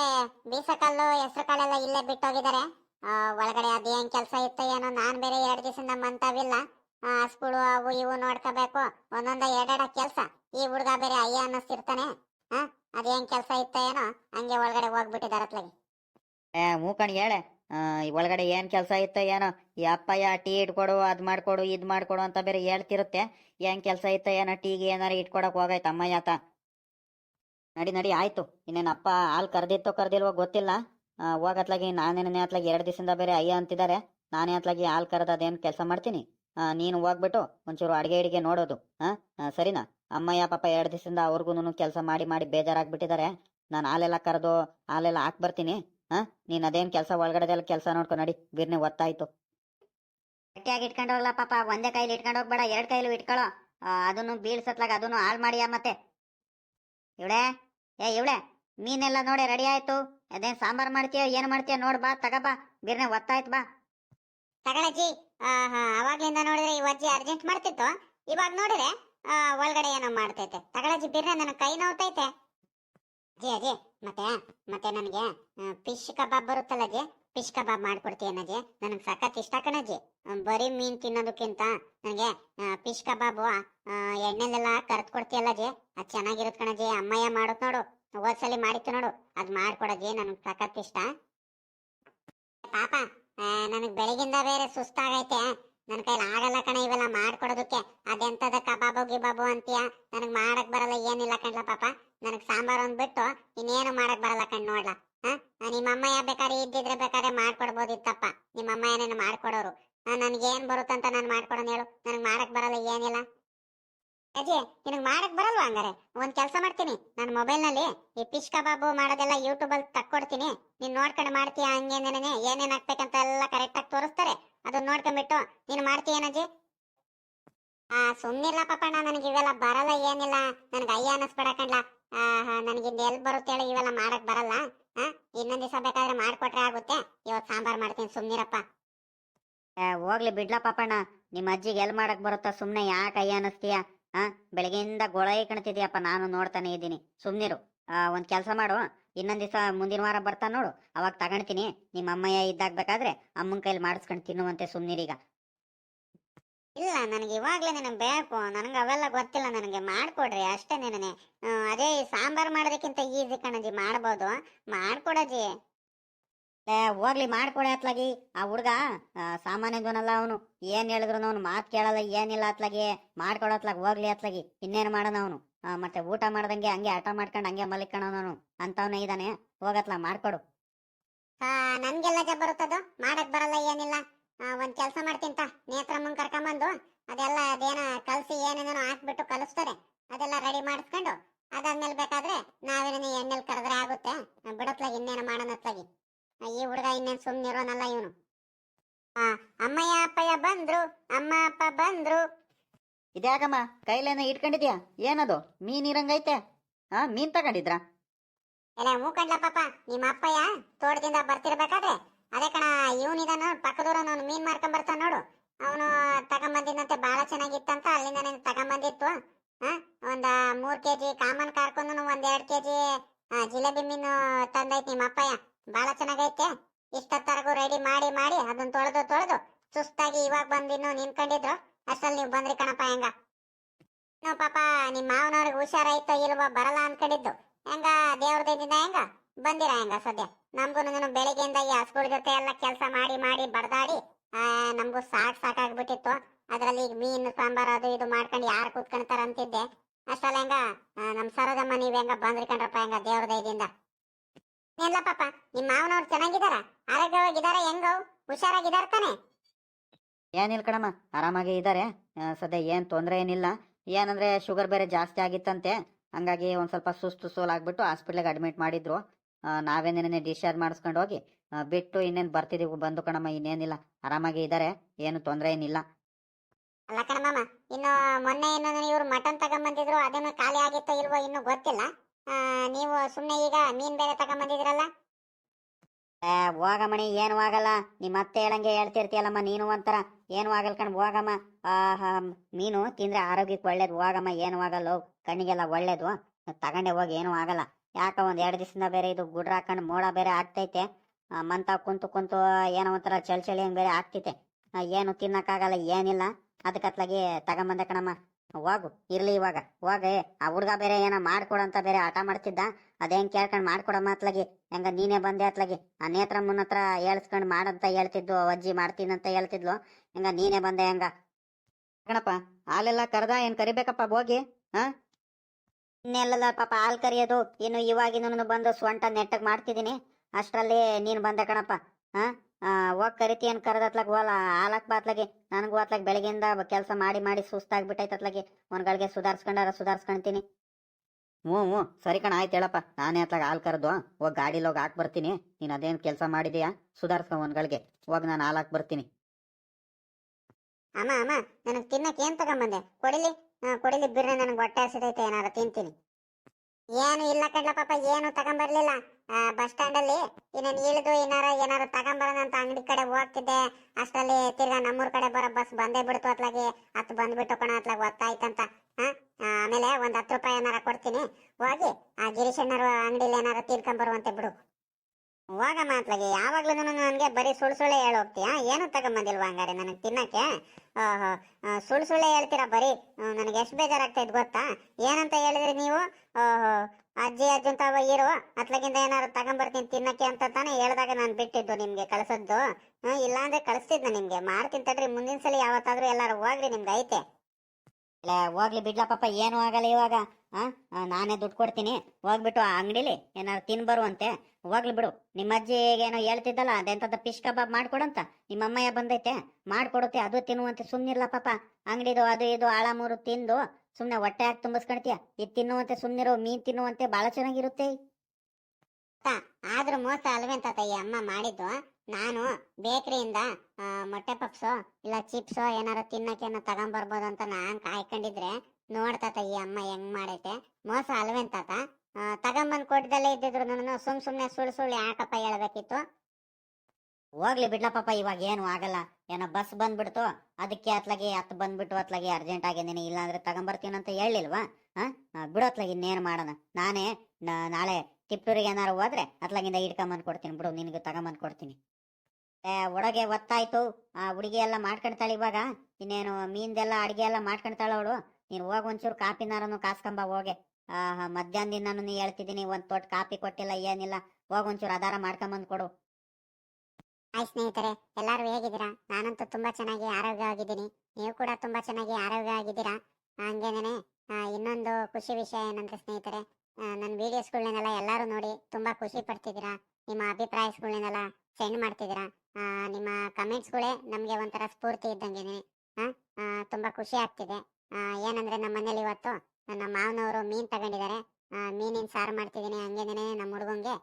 ಬೀಸಕಲ್ಲು ಹೆಸರು ಕಾಳೆಲ್ಲ ಇಲ್ಲೇ ಬಿಟ್ಟೋಗಿದ್ದಾರೆ. ಒಳಗಡೆ ಅದೇನ್ ಕೆಲಸ ಇತ್ತು ಏನೋ ನಾನ್ ಬೇರೆ ಎರಡ್ ದಿವಸದಿಂದ ಮಂತವಿಲ್ಲ. ಹಸ್ಗಳು ಅವು ಇವು ನೋಡ್ಕೋಬೇಕು. ಒಂದೊಂದ ಎರಡೆರಡ ಕೆಲ್ಸ. ಈ ಹುಡ್ಗ ಬೇರೆ ಅಯ್ಯ ಅನ್ನಿಸ್ತಿರ್ತಾನೆ. ಹಾ ಅದೇನ್ ಕೆಲ್ಸ ಇತ್ತ ಏನೋ ಹಂಗೆ ಒಳಗಡೆ ಹೋಗ್ಬಿಟ್ಟಿದ್ದಾರೆ ಅತ್ಲಾಗಿ. ಏ, ಮೂಕಣ್ ಹೇಳೆ. ಒಳಗಡೆ ಏನ್ ಕೆಲಸ ಇತ್ತೋ ಏನೋ ಈ ಅಪ್ಪಯ್ಯ ಟೀ ಇಟ್ಕೊಡು, ಅದ್ ಮಾಡ್ಕೊಡು, ಇದ್ ಮಾಡ್ಕೊಡು ಅಂತ ಬೇರೆ ಹೇಳ್ತಿರುತ್ತೆ. ಏನ್ ಕೆಲಸ ಇತ್ತೋ ಏನೋ ಟೀಗೆ ಏನಾರ ಇಟ್ಕೊಡಕ್ ಹೋಗೈತ ಅಮ್ಮಯ್ಯ ನಡಿ ನಡಿ, ಆಯ್ತು. ಇನ್ನೇನು ಅಪ್ಪ ಹಾಲು ಕರ್ದಿತ್ತೋ ಕರ್ದಿಲ್ವೋ ಗೊತ್ತಿಲ್ಲ. ಹೋಗತ್ಲಾಗಿ ನಾನೇನೇ ಅತ್ಲಾಗಿ ಎರಡು ದಿವಸದಿಂದ ಬೇರೆ ಅಯ್ಯ ಅಂತಿದ್ದಾರೆ. ನಾನೇ ಅತ್ಲಾಗಿ ಹಾಲು ಕರೆದ ಅದೇನು ಕೆಲಸ ಮಾಡ್ತೀನಿ? ನೀನು ಹೋಗ್ಬಿಟ್ಟು ಒಂಚೂರು ಅಡಿಗೆ ಅಡಿಗೆ ನೋಡೋದು. ಹಾ ಸರಿನಾ? ಅಮ್ಮಯ್ಯ, ಪಾಪ ಎರಡು ದಿವಸದಿಂದ ಅವ್ರಿಗೂ ಕೆಲಸ ಮಾಡಿ ಮಾಡಿ ಬೇಜಾರಾಗ್ಬಿಟ್ಟಿದ್ದಾರೆ. ನಾನು ಹಾಲೆಲ್ಲ ಕರೆದು ಹಾಲೆಲ್ಲ ಹಾಕ್ ಬರ್ತೀನಿ. ಹಾ ನೀನ್ ಅದೇನ್ ಕೆಲಸ ಒಳಗಡೆದೆಲ್ಲ ಕೆಲಸ ನೋಡ್ಕೊ, ನಡಿ. ಬಿರ್ನೆ ಒತ್ತಾಯ್ತು. ಗಟ್ಟಿಯಾಗಿ ಇಟ್ಕೊಂಡು ಹೋಗ್ಲಾ ಪಾಪ. ಒಂದೇ ಕೈಲಿ ಇಟ್ಕೊಂಡು ಹೋಗ್ಬೇಡ, ಎರಡ್ ಕೈಲು ಇಟ್ಕೊಳ್ಳೋ ಅದನ್ನು ಬೀಳ್ಸತ್ಲಾಗ ಅದನ್ನು ಹಾಳು ಮಾಡಿಯ ಮತ್ತೆ? ಇವಳೆ? ಏ, ಇವಳೆ, ಮೀನೆಲ್ಲ ನೋಡಿ ರೆಡಿ ಆಯ್ತು. ಅದೇನ್ ಸಾಂಬಾರ್ ಮಾಡ್ತೀಯ, ಏನ್ ಮಾಡ್ತೀಯ ನೋಡ್ ಬಾ, ತಗ ಬಾ, ಬಿರ್ನೆ ಒತ್ತಾಯ್ತು ಬಾ. ತಗಳಜ್ಜಿ ಅವಾಗ್ಲಿಂದ ನೋಡಿದ್ರೆ ಈ ಅಜ್ಜಿ ಅರ್ಜೆಂಟ್ ಮಾಡ್ತಿತ್ತು. ಇವಾಗ ನೋಡಿದ್ರೆ ಒಳಗಡೆ ಏನೋ ಮಾಡ್ತೈತೆ. ತಗಳಜ್ಜಿ, ಬಿರ್ನೆ ನನ್ನ ಕೈ ನೋವ್ತೈತೆ. ಅಜ್ಜಿ ಅಜ್ಜಿ, ಮತ್ತೆ ಮತ್ತೆ ನನಗೆ ಫಿಶ್ ಕಬಾಬ್ ಬರುತ್ತಲ್ಲ ಅಜ್ಜಿ? ಫಿಶ್ ಕಬಾಬ್ ಮಾಡ್ಕೊಡ್ತೀಯನಜ್ಜಿ ನನಗೆ ಸಖತ್ ಇಷ್ಟ ಕಣಜ್ಜಿ. ಬರೀ ಮೀನ್ ತಿನ್ನೋದಕ್ಕಿಂತ ನನಗೆ ಫಿಶ್ ಕಬಾಬು ಎಣ್ಣೆಲೆಲ್ಲ ಕರ್ದ್ ಕೊಡ್ತೀಯಲ್ಲ ಅಜ್ಜಿ ಅದ್ ಚೆನ್ನಾಗಿರುತ್ತೆ ಕಣಜ್ಜಿ, ಅಮ್ಮಯ್ಯ ಮಾಡೋದು ನೋಡು, ಹೋದ್ಸಲಿ ಮಾಡಿತ್ತು ನೋಡು, ಅದ್ ಮಾಡ್ಕೊಡಜ್ಜಿ ನನಗೆ ಸಖತ್ ಇಷ್ಟ. ಪಾಪ ನನಗೆ ಬೆಳಗಿಂದ ಬೇರೆ ಸುಸ್ತಾಗೈತೆ ನನ್ನ ಕೈಲಿ ಆಗಲ್ಲ ಕಣ ಇವೆಲ್ಲ ಮಾಡ್ಕೊಡೋದಕ್ಕೆ. ಅದೆಂತದ ಕಬಾಬು, ಗಿಬಾಬು ಅಂತೀಯ? ನನಗೆ ಮಾಡಕ್ ಬರಲ್ಲ, ಏನಿಲ್ಲ ಕಣ್ಲ ಪಾಪ. ನನಗೆ ಸಾಂಬಾರ್ ಒಂದ್ ಬಿಟ್ಟು, ಇನ್ನೇನು ಮಾಡಕ್ ಬರಲ್ಲ ಕಣ್ ನೋಡ್ಲಾ. ಹಾ ನಿಮ್ಮ ಅಮ್ಮಯ್ಯ ಬೇಕಾದ್ರೆ ಇದ್ದಿದ್ರೆ ಬೇಕಾದ್ರೆ ಮಾಡ್ಕೊಡ್ಬೋದಿತ್ತಪ್ಪ. ನಿಮ್ಮಮ್ಮ ಏನೇನು ಮಾಡ್ಕೊಡೋರು. ನನಗೆ ಏನ್ ಬರುತ್ತಂತ ನಾನು ಮಾಡ್ಕೊಡೋನ್ ಹೇಳು. ನನಗೆ ಮಾಡಕ್ ಬರಲ್ಲ, ಏನಿಲ್ಲ. ಅಜ್ಜಿ, ನಿನಗೆ ಮಾಡಕ್ ಬರಲ್ವಾ ಹಂಗಾರೆ? ಒಂದ್ ಕೆಲಸ ಮಾಡ್ತೀನಿ. ನನ್ನ ಮೊಬೈಲ್ನಲ್ಲಿ ಈ ಫಿಶ್ ಕಬಾಬು ಮಾಡೋದೆಲ್ಲ ಯೂಟ್ಯೂಬಲ್ಲಿ ತಕ್ಕೊಡ್ತೀನಿ. ನೀನ್ ನೋಡ್ಕೊಂಡು ಮಾಡ್ತೀಯ ಹಂಗೇನೇನೆ ಏನೇನ್ ಹಾಕ್ಬೇಕಂತ ಎಲ್ಲ ಕರೆಕ್ಟಾಗಿ ತೋರಿಸ್ತಾರೆ. ಅದನ್ನ ನೋಡ್ಕೊಂಡ್ಬಿಟ್ಟು, ನೀನು ಮಾಡ್ತೀಯೇನಜ್ಜಿ ಆ ಸುಮ್ನಿಲ್ಲ ಪಾಪಣ್ಣ, ನನಗೆ ಇವೆಲ್ಲ ಬರಲ್ಲ, ಏನಿಲ್ಲ. ನನಗೆ ಅಯ್ಯ ಅನ್ನಿಸ್ಬೇಡ ಕಣ್ಲ. ನನಗೆ ಇಲ್ಲಿ ಎಲ್ಲಿ ಬರುತ್ತೆ ಹೇಳಿ ಇವೆಲ್ಲ ಮಾಡಕ್ ಬರಲ್ಲ. ಇನ್ನೊಂದ್ ದಿವಸ ಬೇಕಾದ್ರೆ ಮಾಡ್ಕೊಟ್ರೆ ಆಗುತ್ತೆ. ಇವತ್ತು ಸಾಂಬಾರ್ ಮಾಡ್ತೀನಿ, ಸುಮ್ನಿರಪ್ಪ. ಹೋಗ್ಲಿ ಬಿಡ್ಲಾ ಪಾಪಣ್ಣ. ನಿಮ್ಮ ಅಜ್ಜಿಗೆ ಎಲ್ ಮಾಡಕ್ ಬರುತ್ತಾ? ಸುಮ್ನೆ ಯಾಕ ಅಯ್ಯ ಅನಿಸ್ತೀಯ ಆ ಬೆಳಗ್ಗೆಯಿಂದ ಗೊಳೈ ಕಣ್ತಿದ್ಯಪ್ಪ, ನಾನು ನೋಡ್ತಾನೆ ಇದ್ದೀನಿ. ಸುಮ್ನಿರು. ಒಂದ್ ಕೆಲಸ ಮಾಡು ಇನ್ನೊಂದ್ ದಿವಸ ಮುಂದಿನ ವಾರ ಬರ್ತಾನ ನೋಡು. ಅವಾಗ ತಗೊಂತೀನಿ ನಿಮ್ಮ ಅಮ್ಮಯ್ಯ ಇದ್ದಾಗ ಬೇಕಾದ್ರೆ ಅಮ್ಮನ ಕೈಲಿ ಮಾಡಿಸ್ಕೊಂಡು ತಿನ್ನುವಂತೆ ಸುಮ್ನಿರೀಗ. ಇಲ್ಲ ನನಗೆ ಇವಾಗ್ಲೇ ನಿನಗೆ ಬೇಕು. ನನಗೆ ಅವೆಲ್ಲ ಗೊತ್ತಿಲ್ಲ ನನಗೆ ಮಾಡ್ಕೊಡ್ರಿ ಅಷ್ಟೇ ನಿನಗೆ ಅದೇ ಈ ಸಾಂಬಾರ್ ಮಾಡೋದಕ್ಕಿಂತ ಈಸಿ ಕಣಜಿ ಮಾಡ್ಬೋದು. ಮಾಡ್ಕೊಡಜಿ ಏ ಹೋಗ್ಲಿ ಮಾಡ್ಕೊಡೆ ಅತ್ಲಾಗಿ. ಆ ಹುಡ್ಗ ಸಾಮಾನ್ಯದವನಲ್ಲ ಅವನು. ಏನ್ ಹೇಳಿದ್ರು ಅವನು ಮಾತ್ ಕೇಳಲ್ಲ ಏನಿಲ್ಲ ಅತ್ಲಾಗಿ. ಮಾಡ್ಕೊಡತ್ಲಾಗ ಹೋಗ್ಲಿ ಅತ್ಲಾಗಿ. ಇನ್ನೇನು ಮಾಡೋಣ ಅವನು? ಮತ್ತೆ ಊಟ ಮಾಡ್ದಂಗೆ ಹಂಗೆ ಆಟ ಮಾಡ್ಕೊಂಡು ಹಂಗೆ ಮಲಿಕಣವನು ಅಂತವನೇ ಇದ್ದಾನೆ ಹೋಗತ್ಲ ಮಾಡ್ಕೊಡು. ಆ, ನನ್ಗೆಲ್ಲ ಜ ಬರುತ್ತದು ಮಾಡಕ್ ಬರಲ್ಲ ಏನಿಲ್ಲ ಆ, ಒಂದ್ ಕೆಲಸ ಮಾಡ್ತೀನಿ ತಾ ನೇತ್ರಮ್ಮನ್ ಕರ್ಕೊಂಬಂದು ಅದೆಲ್ಲ ಅದೇನ ಕಲ್ಸಿ ಏನೇನೋ ಹಾಕ್ಬಿಟ್ಟು ಕಲಿಸ್ತಾರೆ ಅದೆಲ್ಲ ರೆಡಿ ಮಾಡಿಸ್ಕೊಂಡು ಅದಾದ್ಮೇಲೆ ಬೇಕಾದ್ರೆ ನಾವೇನೇ ಎಣ್ಣೆಲ್ ಕರೆದ್ರೆ ಆಗುತ್ತೆ ಆ, ಬಿಡತ್ಲಾಗ ಇನ್ನೇನು ಮಾಡೋಣತ್ಲಾಗಿ ಆ, ಈ ಹುಡುಗ ಇನ್ನೇನ್ ಸುಮ್ನಿರೋನಲ್ಲ ಇವನು ಆ ಅಮ್ಮಯ್ಯ ಅಪ್ಪಯ್ಯ ಬಂದ್ರು ಅಮ್ಮ ಅಪ್ಪ ಬಂದ್ರು ಇದ್ಯಾಕಮ್ಮ ಕೈಲೇನ ಇಟ್ಕೊಂಡಿದ್ಯಾ? ಏನದು? ಮೀನ್ ಇರಂಗೈತೆ? ಹಾ ಮೀನ್ ತಗೊಂಡಿದ್ರಾ? ಎಲ್ಲ ಮೂಕಂಡ್ಲ ಪಾಪ. ನಿಮ್ಮ ಅಪ್ಪಯ್ಯ ತೋಟದಿಂದ ಬರ್ತಿರ್ಬೇಕಾದ್ರೆ, ಅದೇ ಕಣ ಇವನಿದಾನ ಪಕ್ಕದೂರನು ಮೀನ್ ಮಾರ್ಕೊಂಡ್ ಬರ್ತಾನ ನೋಡು. ಅವನು ತಗೊಂಬಂದಿದ್ದಂತೆ ಬಹಳ ಚೆನ್ನಾಗಿತ್ತಂತ ಅಲ್ಲಿಂದ ತಗೊಂಬಂದಿತ್ತು. ಹಾ ಒಂದ ಮೂರ್ ಕೆಜಿ ಕಾಮನ್ ಕಾರ್ಕೊಂಡು ಒಂದ್ ಎರಡ್ ಕೆಜಿ ಜಿಲೇಬಿ ಮೀನು ತಂದೈತಿ ನಿಮ್ಮ ಅಪ್ಪಯ್ಯ. ಬಹಳ ಚೆನ್ನಾಗೈತೆ ಇಷ್ಟೊತ್ತರೆಗೂ ರೆಡಿ ಮಾಡಿ ಮಾಡಿ ಅದನ್ನ ತೊಳೆದು ತೊಳೆದು ಸುಸ್ತಾಗಿ ಇವಾಗ ಬಂದಿನ್ನು ನಿಂತ್ಕೊಂಡಿದ್ರು ಅಷ್ಟ್ರಲ್ಲಿ ನೀವು ಬಂದ್ರಿ ಕಣಪ್ಪ ಹೆಂಗ ನೋ ಪಾಪ ನಿಮ್ಮ ಮಾವನವ್ರಿಗೆ ಹುಷಾರಾಯ್ತೋ ಇಲ್ವೋ ಬರಲ್ಲ ಅನ್ಕೊಂಡಿದ್ದು ಹೆಂಗ ದೇವ್ರ ದಯದಿಂದ ಹೆಂಗ ಬಂದಿರ ಹೆಂಗ ಸದ್ಯ ನಮ್ಗೂ ಬೆಳಿಗ್ಗೆಯಿಂದ ಈ ಹಸ್ಗಳ ಜೊತೆ ಎಲ್ಲ ಕೆಲಸ ಮಾಡಿ ಮಾಡಿ ನಮಗೂ ಸಾಕ್ ಸಾಕಾಗ್ಬಿಟ್ಟಿತ್ತು. ಅದರಲ್ಲಿ ಈಗ ಮೀನು, ಸಾಂಬಾರ್ ಅದು ಇದು ಮಾಡ್ಕೊಂಡು ಯಾರು ಕೂತ್ಕೊಂತಾರ ಅಂತಿದ್ದೆ. ಅಷ್ಟಲ್ಲ ಹೆಂಗ ನಮ್ ಸರೋದಮ್ಮ ನೀವ್ ಹೆಂಗ ಬಂದ್ರಿ ಕಣ್ರಪ್ಪ ಹೆಂಗ ದೇವ್ರ ದಯದಿಂದ? ಎಲ್ಲ ಪಾಪ, ನಿಮ್ ಮಾವನವ್ರು ಚೆನ್ನಾಗಿದಾರ? ಆರೋಗ್ಯವಾಗಿದಾರ, ಹೆಂಗ? ಹುಷಾರಾಗಿದಾರ ತಾನೆ? ಏನಿಲ್ಲ ಕಣಮ್ಮ, ಆರಾಮಾಗಿ ಇದ್ದಾರೆ ಸದ್ಯ ಏನ್ ತೊಂದರೆ ಏನಿಲ್ಲ. ಏನಂದ್ರೆ ಶುಗರ್ ಬೇರೆ ಜಾಸ್ತಿ ಆಗಿತ್ತಂತೆ. ಹಂಗಾಗಿ ಒಂದ್ ಸ್ವಲ್ಪ ಸುಸ್ತು ಸೋಲಾಗ್ಬಿಟ್ಟು ಹಾಸ್ಪಿಟ್ಲಿಗೆ ಅಡ್ಮಿಟ್ ಮಾಡಿದ್ರು. ನಾವೇನೇನೆ ಡಿಸ್ಚಾರ್ಜ್ ಮಾಡಿಸ್ಕೊಂಡು ಹೋಗಿ ಬಿಟ್ಟು ಇನ್ನೇನ್ ಬರ್ತಿದೀವಿ ಬಂದು ಕಣಮ್ಮ ಇನ್ನೇನಿಲ್ಲ. ಆರಾಮಾಗಿ ಇದ್ದಾರೆ ಏನು ತೊಂದರೆ ಏನಿಲ್ಲ. ಅಲ್ಲ ಕಣಮ್ಮ ಇನ್ನು ಮೊನ್ನೆ ಏನೋ ಇವ್ರು ಮಟನ್ ತಗೊಂಬಂದಿದ್ರು ಅದೇನು ಖಾಲಿ ಆಗಿತ್ತೋ ಇಲ್ವೋ ಇನ್ನು ಗೊತ್ತಿಲ್ಲ. ನೀವು ಸುಮ್ಮನೆ ಈಗ ಮೀನ್ ಬೇರೆ ತಗೊಂಬಂದಿದ್ರಲ್ಲ ಹೋಗಮ್ಮಣಿ ಏನು ಆಗಲ್ಲ. ನಿಮ್ಮ ಅತ್ತೆ ಹೇಳಂಗೆ ಹೇಳ್ತಿರ್ತೀಯಲ್ಲಮ್ಮ ನೀನು ಒಂಥರ. ಏನು ಆಗಲ್ಲ ಕಣ್ ಹೋಗಮ್ಮ. ಆಹಾ ಮೀನು ತಿಂದ್ರೆ ಆರೋಗ್ಯಕ್ಕೆ ಒಳ್ಳೇದು. ಹೋಗಮ್ಮ ಏನು ಆಗಲ್ಲ. ಕಣ್ಣಿಗೆಲ್ಲ ಒಳ್ಳೇದು. ತಗೊಂಡೆ ಹೋಗಿ ಏನೂ ಆಗಲ್ಲ. ಯಾಕ ಒಂದ್ ಎರಡು ದಿವಸದಿಂದ ಬೇರೆ ಇದು ಗುಡ್ರ ಹಾಕೊಂಡು ಮೋಡ ಬೇರೆ ಆಗ್ತೈತೆ. ಮಂತ ಕುಂತು ಕುಂತು ಏನೋ ಒಂಥರ ಚಳಿ ಚಳಿ ಹಂಗೆ ಬೇರೆ ಆಗ್ತೈತೆ ಏನು ತಿನ್ನಕ್ಕಾಗಲ್ಲ, ಏನಿಲ್ಲ. ಅದಕ್ಕತ್ಲಾಗಿ ತಗೊಂಬಂದೆ ಕಣಮ್ಮ, ಹೋಗು, ಇರ್ಲಿ ಇವಾಗ. ಹೋಗೇ ಆ ಹುಡ್ಗ ಬೇರೆ ಏನೋ ಮಾಡ್ಕೊಡಂತ ಬೇರೆ ಆಟ ಮಾಡ್ತಿದ್ದ. ಅದೇನ್ ಕೇಳ್ಕೊಂಡು ಮಾಡ್ಕೊಡಮ್ಮ ಅತ್ಲಾಗಿ. ಹೆಂಗ ನೀನೇ ಬಂದೆ ಅತ್ಲಾಗಿ. ಆ ನೇತ್ರಮ್ಮನ ಹತ್ರ ಹೇಳ್ಸ್ಕೊಂಡ್ ಮಾಡಂತ ಹೇಳ್ತಿದ್ದು ಅಜ್ಜಿ ಮಾಡ್ತೀನಂತ ಹೇಳ್ತಿದ್ಲು. ಹೆಂಗ ನೀನೇ ಬಂದೆ ಹೆಂಗ? ಕಣಪ್ಪ, ಹಾಲೆಲ್ಲ ಕರ್ದ, ಏನ್ ಕರಿಬೇಕಪ್ಪ ಹೋಗಿ ಹಾ ಇನ್ನೆಲ್ಲ ಪಾಪ ಹಾಲ್ ಕರಿಯೋದು. ಇನ್ನು ಇವಾಗಿನ ಬಂದು ಸ್ವಂಟ ನೆಟ್ಟಗ್ ಮಾಡ್ತಿದ್ದೀನಿ. ಅಷ್ಟ್ರಲ್ಲಿ ನೀನು ಬಂದೆ ಕಣಪ್ಪ. ಹಾ? ಹೋಗ್ ಕರಿತಿ ಏನ್ ಕರೆದತ್ಲಾಗ ಹೋಲ ಆಲಕ್ ಬಾತ್ಲಾಗಿ? ನನಗೂ ಅತ್ಲಾಗ ಬೆಳಗ್ಗೆಯಿಂದ ಕೆಲಸ ಮಾಡಿ ಮಾಡಿ ಸುಸ್ತಾಗ್ಬಿಟ್ಟೈತೆ ಅತ್ಲಾಗಿ. ಒಂದ್ಗಳಿಗೆ ಸುಧಾರ್ಸ್ಕೊಂಡಾರ ಸುಧಾರ್ಸ್ಕೊಂತೀನಿ ಹ್ಞೂ ಹ್ಞೂ. ಸರಿ ಕಣ ಆಯ್ತು ಹೇಳಪ್ಪ. ನಾನೇ ಅತ್ಲಾಗ ಹಾಲು ಕರೆದು ಹೋಗಿ ಗಾಡಿಲಿ ಹೋಗಿ ಹಾಕಿ ಬರ್ತೀನಿ. ನೀನು ಅದೇನು ಕೆಲಸ ಮಾಡಿದೀಯಾ? ಸುಧಾರಿಸ್ಕೊ ಒಂದ್ಗಳಿಗೆ ಹೋಗಿ ನಾನು ಹಾಲು ಹಾಕಿ ಬರ್ತೀನಿ. ಅಮ್ಮ ಅಮ್ಮ ನನಗೆ ತಿನ್ನಕ್ಕೆ ಏನು ತಗೊಂಬಂದೆ? ಕೊಡಿಲಿ? ಆ, ಕೊಡಿಲಿ ಬಿರ್ರೆ ನನಗೆ ಹೊಟ್ಟೆ ಹಸಿದೈತೆ ಏನಾರು ತಿಂತೀನಿ. ಏನು ಇಲ್ಲ ಕಡ್ಲ ಪಾಪ ಏನು ತಗೊಂಬರ್ಲಿಲ್ಲ. ಬಸ್ ಸ್ಟ್ಯಾಂಡ್ ಅಲ್ಲಿ ಇನ್ನ ಇಳಿದು ಏನಾರ ಏನಾರ ತಗೊಂಬರೋಣ ಅಂತ ಅಂಗಡಿ ಕಡೆ ಹೋಗ್ತಿದ್ದೆ. ಅಷ್ಟರಲ್ಲಿ ತಿರ್ಗಾ ನಮ್ಮೂರ್ ಕಡೆ ಬರೋ ಬಸ್ ಬಂದೇ ಬಿಡ್ತು ಅತ್ಲಾಗಿ. ಅತ್ ಬಂದ್ಬಿಟ್ಟು ಕಣ ಅತ್ಲಾಗ ಆ, ಆಮೇಲೆ ಒಂದ್ ಹತ್ತು ರೂಪಾಯಿ ಏನಾರ ಕೊಡ್ತೀನಿ. ಹೋಗಿ ಆ ಗಿರೀಶಣ್ಣರ ಅಂಗಡಿಲಿ ಏನಾರ ತಿನ್ಕೊಂಬರುವಂತೆ ಬಿಡು. ಹೋಗಮ್ಮ ಅತ್ಲಾಗಿ ಯಾವಾಗ್ಲೂ ನನಗೆ ಬರೀ ಸುಳ್ಳು ಸುಳ್ಳೆ ಹೇಳೋಗ್ತೀಯ ಏನು ತಗೊಂಬಂದಿಲ್ವಾ ಹಂಗಾರೆ ನನಗೆ ತಿನ್ನಕ್ಕೆ? ಓಹೋ ಸುಳ್ಳು ಸುಳ್ಳೆ ಹೇಳ್ತೀರಾ ಬರೀ? ನನಗೆ ಎಷ್ಟು ಬೇಜಾರಾಗ್ತಾ ಇದ್ ಗೊತ್ತಾ? ಏನಂತ ಹೇಳಿದ್ರಿ ನೀವು? ಓಹೋ ಅಜ್ಜಿ ಅಜ್ಜಿ ಅಂತ ಇರೋ ಅತ್ಲಗಿಂದ ಏನಾದ್ರು ತಗೊಂಬರ್ತೀನಿ ತಿನ್ನಕ್ಕೆ ಅಂತ ತಾನೇ ಹೇಳ್ದಾಗ ನಾನು ಬಿಟ್ಟಿದ್ದು ನಿಮ್ಗೆ ಕಳ್ಸದ್ದು. ಹ್ಮ್, ಇಲ್ಲಾಂದ್ರೆ ಕಳಿಸ್ತಿದ್ನ ನಿಮ್ಗೆ. ಮಾಡ್ತೀನಿ ತಡ್ರಿ ಮುಂದಿನ ಸಲ ಯಾವತ್ತಾದ್ರೂ ಎಲ್ಲಾರು ಹೋಗ್ರಿ ನಿಮ್ಗೆ ಐತೆ ಇಲ್ಲ ಹೋಗ್ಲಿ ಬಿಡ್ಲ ಪಾಪ, ಏನು ಆಗಲ್ಲ ಇವಾಗ. ಆ ನಾನೇ ದುಡ್ಡು ಕೊಡ್ತೀನಿ. ಹೋಗ್ಬಿಟ್ಟು ಆ ಅಂಗಡಿಲಿ ಏನಾದ್ರು ತಿನ್ ಬರುವಂತೆ. ಹೋಗ್ಲಿ ಬಿಡು. ನಿಮ್ಮ ಅಜ್ಜಿ ಏನೋ ಹೇಳ್ತಿದ್ದಲ್ಲ ಅದೆಂತದ ಪಿಶ್ ಕಬಾಬ್ ಮಾಡ್ಕೊಡಂತ. ನಿಮ್ಮ ಅಮ್ಮಯ್ಯ ಬಂದೈತೆ, ಮಾಡ್ಕೊಡುತ್ತೆ, ಅದು ತಿನ್ನುವಂತೆ. ಸುಮ್ನಿರ್ಲ ಪಾಪ. ಅಂಗಡಿದು ಅದು ಇದು, ಆಳ ಮೂರು ತಿಂದು ಸುಮ್ಮನೆ ಹೊಟ್ಟೆ ಹಾಕಿ ತುಂಬಿಸ್ಕೊಳ್ತೀಯ ಇದು ತಿನ್ನುವಂತೆ ಸುಮ್ಮನಿರೋ ಮೀನ್ ತಿನ್ನುವಂತೆ ಬಹಳ ಚೆನ್ನಾಗಿರುತ್ತೆ. ಆದ್ರೂ ಮೋಸ ಅಲ್ವೇಂತ ಈ ಅಮ್ಮ ಮಾಡಿದ್ದು ನಾನು ಬೇಕರಿಯಿಂದ ಮೊಟ್ಟೆ ಪಪ್ಸೋ ಇಲ್ಲ ಚಿಪ್ಸೋ ಏನಾರು ತಿನ್ನಕ್ಕೆ ಏನೋ ತಗೊಂಬರ್ಬೋದು ಅಂತ ನಾನು ಕಾಯ್ಕೊಂಡಿದ್ರೆ ನೋಡ್ತಾತ ಈ ಅಮ್ಮ ಹೆಂಗ್ ಮಾಡೈತೆ. ಮೋಸ ಅಲ್ವೇಂತಾತ ತಗೊಂಬಂದ್ ಕೊಟ್ಟದಲ್ಲೇ ಇದ್ದಿದ್ರು ನಾನು ಸುಮ್ ಸುಮ್ನೆ ಸುಳ್ಳು ಸುಳ್ಳು ಯಾಕಪ್ಪ ಹೇಳ್ಬೇಕಿತ್ತು? ಹೋಗ್ಲಿ ಬಿಡ್ಲಪ್ಪ ಇವಾಗ ಏನು ಆಗಲ್ಲ. ಏನೋ ಬಸ್ ಬಂದ್ಬಿಡ್ತು. ಅದಕ್ಕೆ ಅತ್ಲಾಗಿ ಹತ್ತು ಬಂದ್ಬಿಟ್ಟು ಅತ್ಲಾಗಿ ಅರ್ಜೆಂಟ್ ಆಗಿದ್ದೀನಿ ಇಲ್ಲಾಂದ್ರೆ ತಗೊಂಬರ್ತೀನಂತ ಹೇಳಿಲ್ವಾ? ಹಾ ಬಿಡೋತ್ಲಾಗಿ ಇನ್ನೇನು ಮಾಡೋಣ. ನಾನೇ ನಾಳೆ ತಿಪ್ಟೂರಿಗೆ ಏನಾರು ಹೋದ್ರೆ ಅತ್ಲಾಗಿಂದ ಇಟ್ಕೊಂಬಂದ್ ಕೊಡ್ತೀನಿ ಬಿಡು. ನಿನಗೆ ತಗೊಂಬಂದ್ ಕೊಡ್ತೀನಿ. ಏ ಒಳಗೆ ಒತ್ತಾಯ್ತು. ಆ ಹುಡುಗಿ ಎಲ್ಲ ಮಾಡ್ಕೊಳ್ತಾಳೆ ಇವಾಗ. ಇನ್ನೇನು ಮೀನ್ದೆಲ್ಲ ಅಡಿಗೆ ಎಲ್ಲ ಮಾಡ್ಕೊಳ್ತಾಳ ಅವಳು. ನೀನು ಹೋಗ್ ಒಂಚೂರು ಕಾಪಿನಾರನು ಕಾಸ್ಕೊಂಬ, ಹೋಗೆ. ಮಧ್ಯಾಹ್ನದಿಂದ ನೀ ಹೇಳ್ತಿದ್ದೀನಿ ಒಂದ್ ತೊಟ್ಟು ಕಾಪಿ ಕೊಟ್ಟಿಲ್ಲ, ಏನಿಲ್ಲ. ಹೋಗ್ ಒಂಚೂರು ಆಧಾರ ಮಾಡ್ಕೊಂಬಂದ್ ಕೊಡು. ಹಾಯ್ ಸ್ನೇಹಿತರೆ, ಎಲ್ಲರೂ ಹೇಗಿದ್ದೀರಾ? ನಾನಂತೂ ತುಂಬಾ ಚೆನ್ನಾಗಿ ಆರೋಗ್ಯ ಆಗಿದ್ದೀನಿ ನೀವು ಕೂಡ ತುಂಬಾ ಚೆನ್ನಾಗಿ ಆರೋಗ್ಯ ಆರೋಗ್ಯವಾಗಿದ್ದೀರಾ ಹಂಗೇನೆ ಇನ್ನೊಂದು ಖುಷಿ ವಿಷಯ ಏನಂದ್ರೆ ಸ್ನೇಹಿತರೆ ನನ್ನ ವಿಡಿಯೋಸ್ಗಳನ್ನೆಲ್ಲ ಎಲ್ಲರೂ ನೋಡಿ ತುಂಬಾ ಖುಷಿ ಪಡ್ತಿದ್ದೀರಾ? ನಿಮ್ಮ ಅಭಿಪ್ರಾಯಗಳನ್ನೆಲ್ಲ ಸೆಂಡ್ ಮಾಡ್ತಿದ್ದೀರಾ? ನಿಮ್ಮ ಕಮೆಂಟ್ಸ್ಗಳೇ ನಮಗೆ ಒಂಥರ ಸ್ಫೂರ್ತಿ ಇದ್ದಂಗೆ ತುಂಬಾ ಖುಷಿ ಆಗ್ತಿದೆ. ಏನಂದ್ರೆ ನಮ್ಮ ಮನೇಲಿ ಇವತ್ತು ನಮ್ಮ ಮಾವನವರು ಮೀನ್ ತಗೊಂಡಿದ್ದಾರೆ. ಮೀನಿನ ಸಾರು ಮಾಡ್ತಿದ್ದೀನಿ. ಹಂಗೇನೆ ನಮ್ಮ ಹುಡುಗಂಗೆ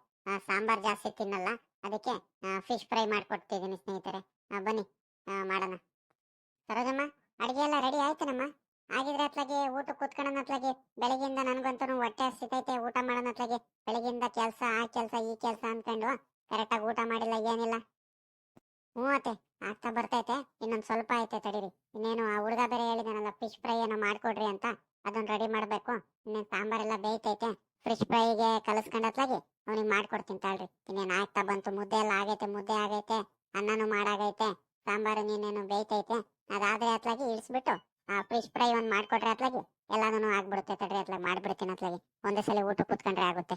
ಸಾಂಬಾರ್ ಜಾಸ್ತಿ ತಿನ್ನಲ್ಲ. ಅದಕ್ಕೆ ಫಿಶ್ ಫ್ರೈ ಮಾಡ್ಕೊಡ್ತಿದ್ದೀನಿ ಸ್ನೇಹಿತರೆ. ಬನ್ನಿ ಮಾಡೋಣ. ಸರೋಜಮ್ಮ, ಅಡಿಗೆ ಎಲ್ಲ ರೆಡಿ ಆಯ್ತೇನಮ್ಮ? ಆಗಿದ್ರೆ ಅತ್ಲಾಗೆ ಊಟ ಕೂತ್ಕೊಳ್ಳೋಣ ಅತ್ಲಾಗೆ ಬೆಳಗಿಂದ ನನ್ಗಂತೂ ಹೊಟ್ಟೆ ಸಿತೈತೆ ಊಟ ಮಾಡೋಣ ಅತ್ಲಾಗೆ ಬೆಳಗಿಂದ ಕೆಲಸ, ಆ ಕೆಲಸ, ಈ ಕೆಲಸ ಅನ್ಕೊಂಡು ಕರೆಕ್ಟಾಗಿ ಊಟ ಮಾಡಿಲ್ಲ, ಏನಿಲ್ಲ. ಹ್ಞೂ ಅತ್ತೆ, ಆಗ್ತಾ ಬರ್ತೈತೆ, ಇನ್ನೊಂದು ಸ್ವಲ್ಪ ಐತೆ ತಡೀರಿ. ಇನ್ನೇನು ಆ ಹುಡುಗ ಬೇರೆ ಹೇಳಿದಾನಲ್ಲ ಫಿಶ್ ಫ್ರೈ ಏನೋ ಮಾಡ್ಕೊಡ್ರಿ ಅಂತ ಅದನ್ನ ರೆಡಿ ಮಾಡಬೇಕು. ಇನ್ನೇನು ಸಾಂಬಾರೆಲ್ಲ ಬೇಯ್ತೈತೆ ಫಿಶ್ ಫ್ರೈಗೆ ಕಲಸ್ಕೊಂಡತ್ಲಾಗೆ ಅವ್ನಿಗೆ ಮಾಡ್ಕೊಡ್ತೀನಿ ತಾಳ್ರಿ ಇನ್ನೇನು ಆಗ್ತಾ ಬಂತು, ಮುದ್ದೆ ಎಲ್ಲ ಆಗೈತೆ, ಮುದ್ದೆ ಆಗೈತೆ, ಅನ್ನನೂ ಮಾಡಾಗೈತೆ, ಸಾಂಬಾರು ನೀನೇನು ಬೇಯ್ತೈತೆ, ಅದಾದ್ರೆ ಅತ್ಲಾಗಿ ಇಳಿಸ್ಬಿಟ್ಟು ಫಿಶ್ ಫ್ರೈ ಒಂದು ಮಾಡ್ಕೊಟ್ರೆ ಅತ್ಲಾಗಿ. ಎಲ್ಲಾನು ಆಗ್ಬಿಡುತ್ತೆ ತಡ್ರಿ ಅತ್ಲಾಗಿ. ಮಾಡ್ಬಿಡ್ತೀನಿ ಅತ್ಲಾಗಿ. ಒಂದೇ ಸಲ ಊಟ ಕೂತ್ಕೊಂಡ್ರೆ ಆಗುತ್ತೆ.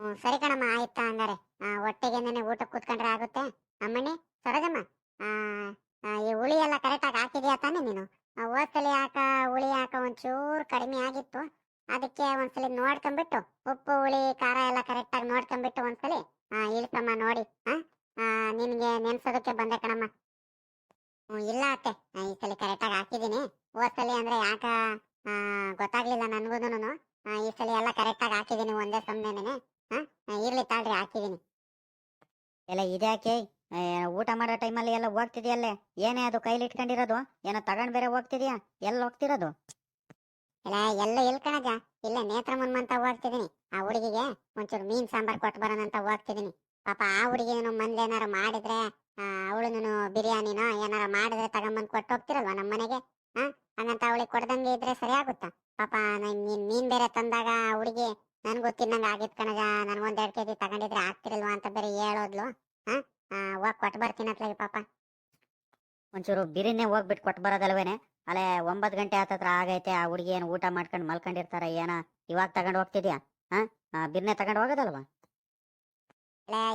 ಹ್ಞೂ ಸರಿ ಕಣಮ್ಮ ಆಯ್ತಾ ಹಂಗಾರೆ. ಆ, ಹೊಟ್ಟೆಗೆನೆ ಊಟ ಕೂತ್ಕೊಂಡ್ರೆ ಆಗುತ್ತೆ. ಅಮ್ಮಣ್ಣಿ ಸರೋಜಮ್ಮ ಆ, ಆ, ಈ ಹುಳಿ ಎಲ್ಲ ಕರೆಕ್ಟಾಗಿ ಹಾಕಿದ್ಯಾ ತಾನೇ ನೀನು? ಹೋದ್ಸಲಿ ಹಾಕ ಹುಳಿ ಹಾಕ ಒಂಚೂರು ಕಡಿಮೆ ಆಗಿತ್ತು. ಅದಕ್ಕೆ ಒಂದ್ಸಲಿ ನೋಡ್ಕೊಂಬಿಟ್ಟು ಉಪ್ಪು ಹುಳಿ ಖಾರ ಎಲ್ಲ ಕರೆಕ್ಟಾಗಿ ನೋಡ್ಕೊಂಬಿಟ್ಟು ಒಂದ್ಸಲಿ ಆ, ಇಳ್ಸಮ್ಮ ನೋಡಿ ಹಾಂ ನಿನಗೆ ನೆನ್ಸೋದಕ್ಕೆ ಬಂದೆ ಕಣಮ್ಮ. ಇಲ್ಲ ಅತ್ತೆ. ಈ ಸಲ ಕರೆಕ್ಟಾಗಿ ಹಾಕಿದ್ದೀನಿ. ಹೋದ್ಸಲಿ ಅಂದ್ರೆ ಯಾಕ ಗೊತ್ತಾಗ್ಲಿಲ್ಲ ನನ್ಗೂನು ಈ ಸಲ ಎಲ್ಲ ಕರೆಕ್ಟಾಗಿ ಹಾಕಿದ್ದೀನಿ ಒಂದೇ ಆ, ಇರ್ಲಿ ತಾಳ್ರಿ ಹಾಕಿದೀನಿ ಎಲ್ಲ ಇದ್ಯಾಕೆ? ಊಟ ಮಾಡೋ ಟೈಮಲ್ಲಿ ಎಲ್ಲ ಹೋಗ್ತಿದ್ಯಲ್ಲೇ? ಏನೇ ಅದು ಕೈಲಿ ಇಟ್ಕೊಂಡಿರೋದು? ಏನೋ ತಗೊಂಡ್ ಬೇರೆ ಹೋಗ್ತಿದ್ಯಾ? ಎಲ್ಲ ಹೋಗ್ತಿರೋದು? ಇಲ್ಲ ಎಲ್ಲ ಇಲ್ಕಣಜ ಇಲ್ಲ ನೇತ್ರ ಮುನ್ಮಂತ ಹೋಗ್ತಿದೀನಿ ಆ ಹುಡುಗಿಗೆ ಒಂಚೂರು ಮೀನ್ ಸಾಂಬಾರ್ ಕೊಟ್ಟು ಬರೋಣ ಅಂತ ಹೋಗ್ತಿದೀನಿ ಪಾಪ ಆ ಹುಡುಗಿ ಮಂದ್ ಏನಾರ ಮಾಡಿದ್ರೆ ಅವಳು ಬಿರಿಯಾನಿನೋ ಏನಾರ ಮಾಡಿದ್ರೆ ತಗೊಂಬಂದು ಕೊಟ್ಟು ಹೋಗ್ತಿರಲ್ವಾ ನಮ್ಮ ಮನೆಗೆ? ಹಾ ಹಂಗಂತ ಅವಳಿಗೆ ಕೊಡ್ದಂಗೆ ಇದ್ರೆ ಸರಿ ಆಗುತ್ತಾ? ಪಾಪ ನನ್ ನೀನ್ ಮೀನ್ ಬೇರೆ ತಂದಾಗ ಹುಡುಗಿ ನನ್ಗೂ ತಿನ್ನಂಗ ಆಗಿತ್ ಕಣಜ ನನ್ಗೊಂದ್ ಎರಡ್ ಕೆಜಿ ತಗೊಂಡಿದ್ರೆ ಆಗ್ತಿರಲ್ವಾ ಅಂತ ಬೇರೆ ಹೇಳೋದ್ಲು. ಹಾ ಹೋಗ್ ಕೊಟ್ಟು ಬರ್ತೀನಿ ಅತ್ಲಾಗಿ ಪಾಪ. ಒಂಚೂರು ಬಿರಿನೇ ಹೋಗ್ಬಿಟ್ಟು ಕೊಟ್ಟು ಬರೋದಲ್ವೇನೆ? ಅಲ್ಲೇ ಒಂಬತ್ತು ಗಂಟೆ ಹತ್ತತ್ರ ಆಗೈತೆ ಆ ಹುಡುಗಿ ಏನು ಊಟ ಮಾಡ್ಕೊಂಡು ಮಲ್ಕೊಂಡಿರ್ತಾರ ಏನ ಇವಾಗ ತಗೊಂಡು ಹೋಗ್ತಿದ್ಯಾ? ಹಾ ಆ, ಬಿರ್ನೆ ತಗೊಂಡ್ ಹೋಗೋದಲ್ವಾ?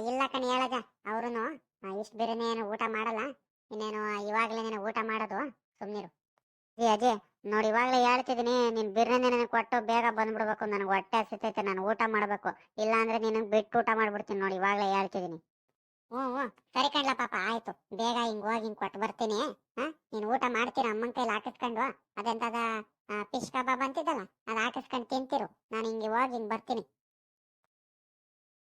ಇಲ್ಲ ಕಣಿ ಹೇಳಗ ಅವ್ರುನು ಇಷ್ಟ ಬೇರೆನೆ ಏನು ಊಟ ಮಾಡಲ್ಲ. ಇನ್ನೇನು ಇವಾಗ್ಲೇನೆ ಊಟ ಮಾಡೋದು? ಸುಮ್ಮನಿರು ಏ ಅಜಯ್ ನೋಡಿ ಇವಾಗಲೇ ಹೇಳ್ತಿದ್ದೀನಿ, ನಿನ್ ಬಿರಿಯಾನಿ ನನಗೆ ಕೊಟ್ಟು ಬೇಗ ಬಂದ್ಬಿಡ್ಬೇಕು. ನನಗೆ ಹೊಟ್ಟೆ ಹಸಿತೈತೆ, ನಾನು ಊಟ ಮಾಡಬೇಕು. ಇಲ್ಲಾಂದ್ರೆ ನಿನಗೆ ನಿನಗ್ ಬಿಟ್ಟು ಊಟ ಮಾಡ್ಬಿಡ್ತೀನಿ ನೋಡಿ ಇವಾಗಲೇ ಹೇಳ್ತಿದ್ದೀನಿ. ಹ್ಞೂ ಹ್ಞೂ ಸರಿ ಕಣ್ಲ ಪಾಪ, ಆಯ್ತು. ಬೇಗ ಹಿಂಗೆ ಹೋಗಿ, ಹಿಂಗೆ ಕೊಟ್ಟು ಬರ್ತೀನಿ. ಹಾಂ, ನೀನು ಊಟ ಮಾಡ್ತೀರ ಅಮ್ಮನ ಕೈಲಿ ಹಾಕಿಸ್ಕೊಂಡು? ಅದೆಂತದ ಫಿಶ್ ಕಬಾಬ್ ಅಂತಿದ್ದಲ್ಲ, ಅದು ಹಾಕಿಸ್ಕೊಂಡು ತಿಂತಿರು. ನಾನು ಹಿಂಗೆ ಹೋಗಿ, ಹಿಂಗೆ ಬರ್ತೀನಿ.